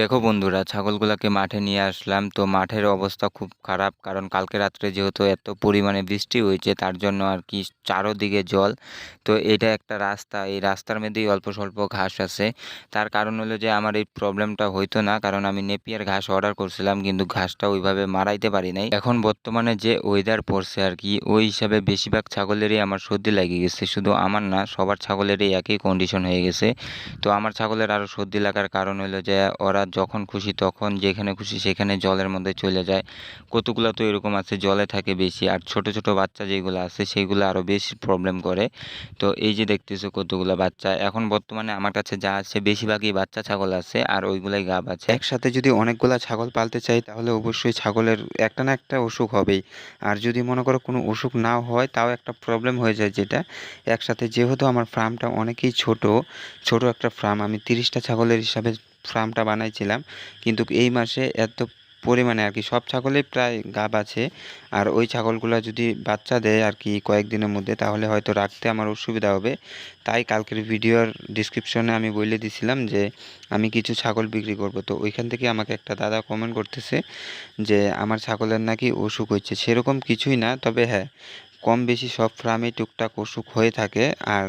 দেখো বন্ধুরা, ছাগলগুলোকে মাঠে নিয়ে আসলাম। তো মাঠের অবস্থা খুব খারাপ, কারণ কালকে রাত্রে যেহেতু এত পরিমাণে বৃষ্টি হয়েছে, তার জন্য আর কি চারোদিকে জল। তো এটা একটা রাস্তা, এই রাস্তার মধ্যেই অল্প স্বল্প ঘাস আছে। তার কারণ হলো যে আমার এই প্রবলেমটা হইতো না, কারণ আমি নেপিয়ার ঘাস অর্ডার করছিলাম, কিন্তু ঘাসটা ওইভাবে মারাইতে পারি নাই। এখন বর্তমানে যে ওয়েদার পড়ছে আর কি, ওই হিসাবে বেশিরভাগ ছাগলেরই আমার সর্দি লাগিয়ে গেছে। শুধু আমার না, সবার ছাগলেরই একই কন্ডিশন হয়ে গেছে। তো আমার ছাগলের আরও সর্দি লাগার কারণ হলো যে ওরা যখন খুশি তখন যেখানে খুশি সেখানে জলের মধ্যে চলে যায়। কতগুলো তো এরকম আছে, জলে থাকে বেশি। আর ছোট ছোট বাচ্চা যেগুলো আছে সেগুলো আরও বেশি প্রবলেম করে। তো এই যে দেখতেছো কতগুলো বাচ্চা। এখন বর্তমানে আমার কাছে যা আছে, বেশিরভাগই বাচ্চা ছাগল আছে আর ওইগুলাই গাব আছে। একসাথে যদি অনেকগুলা ছাগল পালতে চাই তাহলে অবশ্যই ছাগলের একটা না একটা অসুখ হবেই। আর যদি মনে করো কোনো অসুখ নাও হয়, তাও একটা প্রবলেম হয়ে যায় যেটা। একসাথে যেহেতু আমার ফার্মটা অনেকেই ছোট ছোট একটা ফার্ম আমি তিরিশটা ছাগলের হিসাবে ফার্মটা বানাইছিলাম। কিন্তু এই মাসে এত পরিমাণে আর কি, সব ছাগলেই প্রায় গাব আছে। আর ওই ছাগলগুলো যদি বাচ্চা দেয় আর কি কয়েকদিনের মধ্যে, তাহলে হয়তো রাখতে আমার অসুবিধা হবে। তাই কালকের ভিডিওর ডিসক্রিপশনে আমি বলে দিছিলাম যে, আমি কিছু ছাগল বিক্রি করব। তো ওইখান থেকে আমাকে একটা দাদা কমেন্ট করতেছে যে, আমার ছাগলের নাকি অসুখ হচ্ছে সেরকম কিছুই না, তবে হ্যাঁ কম বেশি সব ফার্মেই টুকটাক অসুখ হয়ে থাকে। আর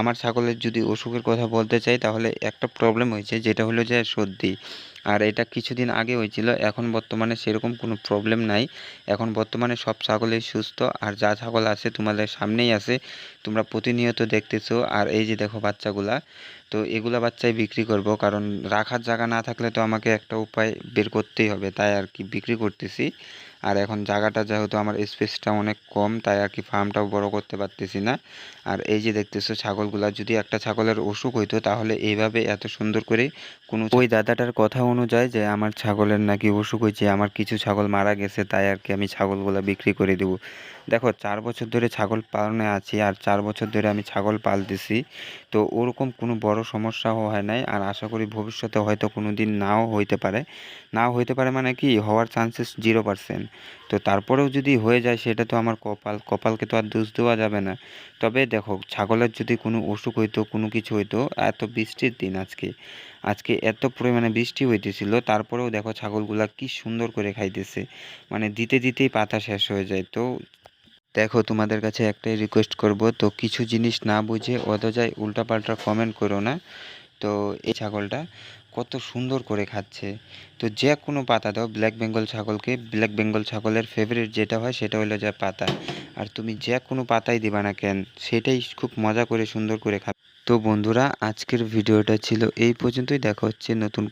আমার ছাগলের যদি অসুখের কথা বলতে চাই, তাহলে একটা প্রবলেম হয়েছে, যেটা হলো যে সর্দি। আর এটা কিছুদিন আগে হয়েছিল, এখন বর্তমানে সেরকম কোনো প্রবলেম নাই। এখন বর্তমানে সব ছাগলই সুস্থ, আর যা ছাগল আছে তোমাদের সামনেই আছে, তোমরা প্রতিনিয়ত দেখতেছো। আর এই যে দেখো বাচ্চাগুলা, তো এগুলা বাচ্চাই বিক্রি করব, কারণ রাখার জায়গা না থাকলে তো আমাকে একটা উপায় বের করতেই হবে, তাই আর কি বিক্রি করতেছি। আর এখন জায়গাটা যেহেতু আমার স্পেসটা অনেক কম, তাই আর কি ফার্মটাও বড় করতে পারতেছি না। আর এই যে দেখতেছো ছাগলগুলা, যদি একটা ছাগলের অসুখ হইতো, তাহলে এইভাবে এত সুন্দর করে কোনো ওই দাদাটার কথা অনুযায়ী যে আমার ছাগলের নাকি অসুখ হয়েছে, আমার কিছু ছাগল মারা গেছে, তাই আর কি আমি ছাগলগুলা বিক্রি করে দেবো। দেখো, চার বছর ধরে ছাগল পালনে আছি আর চার বছর ধরে আমি ছাগল পালতেছি। তো ওরকম কোনো বড় সমস্যাও হয় নাই আর আশা করি ভবিষ্যতে হয়তো কোনো দিন নাও হইতে পারে। নাও হইতে পারে মানে কি? হওয়ার চান্সেস জিরো পার্সেন্ট তো তারপরেও যদি হয়ে যায়, সেটা তো আমার কপাল। কপালকে তো আর দোষ দেওয়া যাবে না। তবে দেখো, ছাগলের যদি কোনো অসুখ হইতো, কোনো কিছু হইতো, এত বৃষ্টির দিন আজকে। আজকে এত পরিমাণে বৃষ্টি হইতেছিল, তারপরেও দেখো ছাগলগুলা কি সুন্দর করে খাইতেছে। মানে দিতে দিতেই পাতা শেষ হয়ে যায়। তো দেখো, তোমাদের কাছে একটাই রিকোয়েস্ট করব, তো কিছু জিনিস না বুঝে অদজায় উল্টাপাল্টা কমেন্ট করো না। তো এই ছাগলটা কত সুন্দর করে খাচ্ছে। তো যে কোনো পাতা দাও ব্ল্যাক বেঙ্গল ছাগলকে। ব্ল্যাক বেঙ্গল ছাগলের ফেভারিট যেটা হয়, সেটা হলো যে পাতা। আর তুমি যে কোনো পাতাই দিবা না কেন, সেটাই খুব মজা করে সুন্দর করে খাবে। তো বন্ধুরা, আজকের ভিডিওটা ছিল এই পর্যন্তই। দেখা হচ্ছে নতুন